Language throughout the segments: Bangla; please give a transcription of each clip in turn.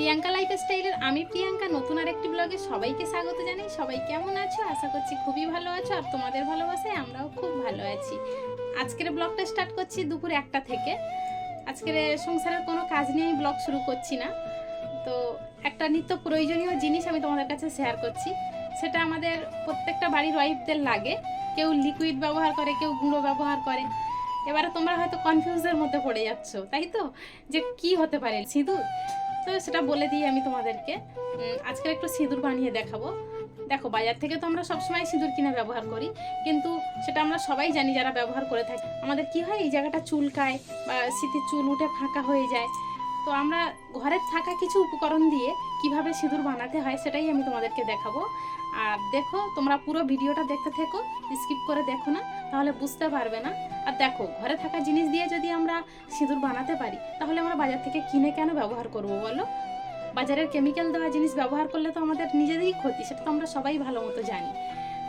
প্রিয়াঙ্কা লাইফ স্টাইলের আমি প্রিয়াঙ্কা, নতুন আর একটি ব্লগে সবাইকে স্বাগত জানাই। সবাই কেমন আছো? আশা করছি খুবই ভালো আছো আর তোমাদের ভালোবাসায় আমরাও খুব ভালো আছি। আজকের ব্লগটা স্টার্ট করছি দুপুর একটা থেকে। আজকের সংসারের কোনো কাজ নিয়ে আমি ব্লগ শুরু করছি না। তো একটা নিত্য প্রয়োজনীয় জিনিস আমি তোমাদের কাছে শেয়ার করছি। সেটা আমাদের প্রত্যেকটা বাড়ির ওয়াইফদের লাগে। কেউ লিকুইড ব্যবহার করে, কেউ গুঁড়ো ব্যবহার করে। এবারে তোমরা হয়তো কনফিউজের মধ্যে পড়ে যাচ্ছ, তাই তো? যে কি হতে পারে? সিঁদুর? তো সেটা বলে দিই আমি তোমাদেরকে। আজকে আজকের একটু সিঁদুর বানিয়ে দেখাবো। দেখো, বাজার থেকে তো আমরা সবসময় সিঁদুর কিনে ব্যবহার করি, কিন্তু সেটা আমরা সবাই জানি যারা ব্যবহার করে থাকি। আমাদের কি হয়, এই জায়গাটা চুলকায় বা শীতের চুল উঠে ফাঁকা হয়ে যায়। তো আমরা ঘরে থাকা কিছু উপকরণ দিয়ে কীভাবে সিঁদুর বানাতে হয় সেটাই আমি তোমাদেরকে দেখাবো। আর দেখো, তোমরা পুরো ভিডিওটা দেখতে থেকো, স্কিপ করে দেখো না, তাহলে বুঝতে পারবে না। আর দেখো, ঘরে থাকা জিনিস দিয়ে যদি আমরা সিঁদুর বানাতে পারি, তাহলে আমরা বাজার থেকে কিনে কেন ব্যবহার করব বলো? বাজারের কেমিক্যাল দেওয়া জিনিস ব্যবহার করলে তো আমাদের নিজেদেরই ক্ষতি, সেটা তো আমরা সবাই ভালো মতো জানি।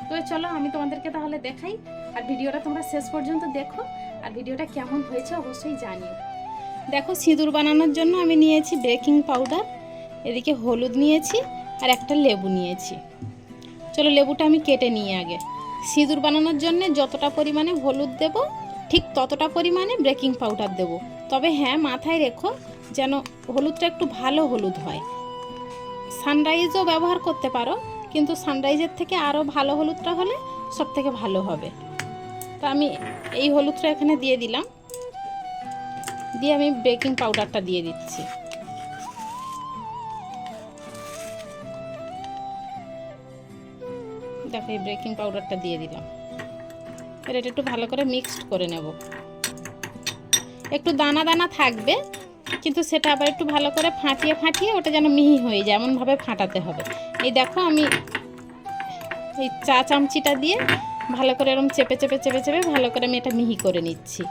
তো চলো, আমি তোমাদেরকে তাহলে দেখাই, আর ভিডিওটা তোমরা শেষ পর্যন্ত দেখো, আর ভিডিওটা কেমন হয়েছে অবশ্যই জানিও। দেখো সিঁদুর বানানোর জন্য আমি নিয়েছি বেকিং পাউডার, এদিকে হলুদ নিয়েছি আর একটা লেবু নিয়েছি। চলো লেবুটা আমি কেটে নিই আগে। সিঁদুর বানানোর জন্য যতটা পরিমাণে হলুদ দেব, ঠিক ততটা পরিমাণে বেকিং পাউডার দেব। তবে হ্যাঁ মাথায় রেখো যেন হলুদটা একটু ভালো হলুদ হয়। সানরাইজও ব্যবহার করতে পারো, কিন্তু সানরাইজের থেকে আরও ভালো হলুদটা হলে সব থেকে ভালো হবে। তো আমি এই হলুদটা এখানে দিয়ে দিলাম। দিয়ে আমি বেকিং পাউডারটা দিয়ে দিচ্ছি। দেখো, এই বেকিং পাউডারটা দিয়ে দিলাম। এবার এটা একটু ভালো করে মিক্সড করে নেব। একটু দানা দানা থাকবে, কিন্তু সেটা আবার একটু ভালো করে ফাটিয়ে ফাটিয়ে ওটা যেন মিহি হয়ে যায় এমনভাবে ফাটাতে হবে। এই দেখো, আমি এই চা চামচিটা দিয়ে ভালো করে এরকম চেপে চেপে চেপে চেপে ভালো করে আমি এটা মিহি করে নিচ্ছি।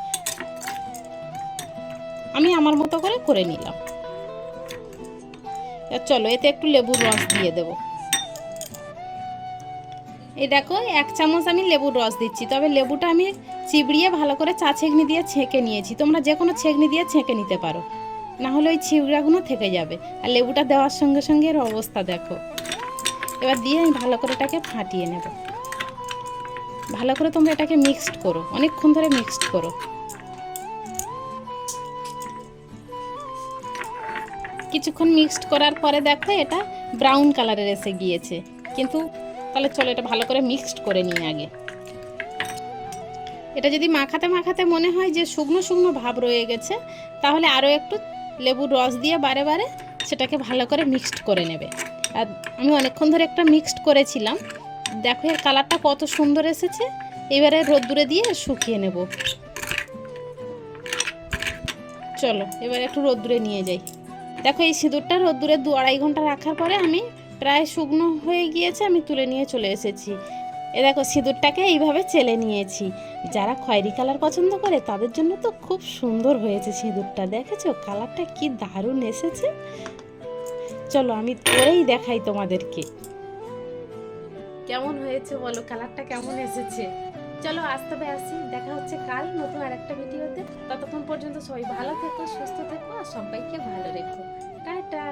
আমি আমার মতো করে করে নিলাম। চলো, এতে একটু লেবুর রস দিয়ে দেবো। এই দেখো, এক চামচ আমি লেবুর রস দিচ্ছি, তবে লেবুটা আমি চিবড়িয়ে ভালো করে চা ছেঁকনি দিয়ে ছেঁকে নিয়েছি। তোমরা যে কোনো ছেঁকনি দিয়ে ছেঁকে নিতে পারো। না হলে ওই ছিবড়াগুলো থেকে যাবে। আর লেবুটা দেওয়ার সঙ্গে সঙ্গে এর অবস্থা দেখো। এবার দিয়ে আমি ভালো করে এটাকে ফাটিয়ে নেব। ভালো করে তোমরা এটাকে মিক্সড করো, অনেকক্ষণ ধরে মিক্সড করো। কিছুক্ষণ মিক্সড করার পরে দেখো এটা ব্রাউন কালারের এসে গিয়েছে। কিন্তু তাহলে চলো এটা ভালো করে মিক্সড করে নিই আগে। এটা যদি মাখাতে মাখাতে মনে হয় যে শুকনো শুকনো ভাব রয়ে গেছে, তাহলে আরও একটু লেবুর রস দিয়ে বারে বারে সেটাকে ভালো করে মিক্সড করে নেবে। আর আমি অনেকক্ষণ ধরে একটা মিক্সড করেছিলাম। দেখো এর কালারটা কত সুন্দর এসেছে। এবারে রোদ্দুরে দিয়ে শুকিয়ে নেব। চলো, এবারে একটু রোদ্দুরে নিয়ে যাই। দেখো, এই সিঁদুরটা রোদ্দুরে দু আড়াই ঘণ্টা রাখার পরে আমি প্রায় শুকনো হয়ে গিয়েছে, আমি তুলে নিয়ে চলে এসেছি। এ দেখো, সিঁদুরটাকে এইভাবে চেলে নিয়েছি। যারা খয়েরি কালার পছন্দ করে, তাদের জন্য তো খুব সুন্দর হয়েছে সিঁদুরটা, দেখেছ? কালারটা কি দারুণ এসেছে। চলো, আমি করেই দেখাই তোমাদেরকে। কেমন হয়েছে বলো? কালারটা কেমন এসেছে? চলো আজ তবে আসি। দেখা হচ্ছে কাল নতুন আর একটা ভিডিওতে। ততক্ষণ পর্যন্ত সবাই ভালো থেকো, সুস্থ থেকো, আর সবাইকে ভালো রেখো। টাটা।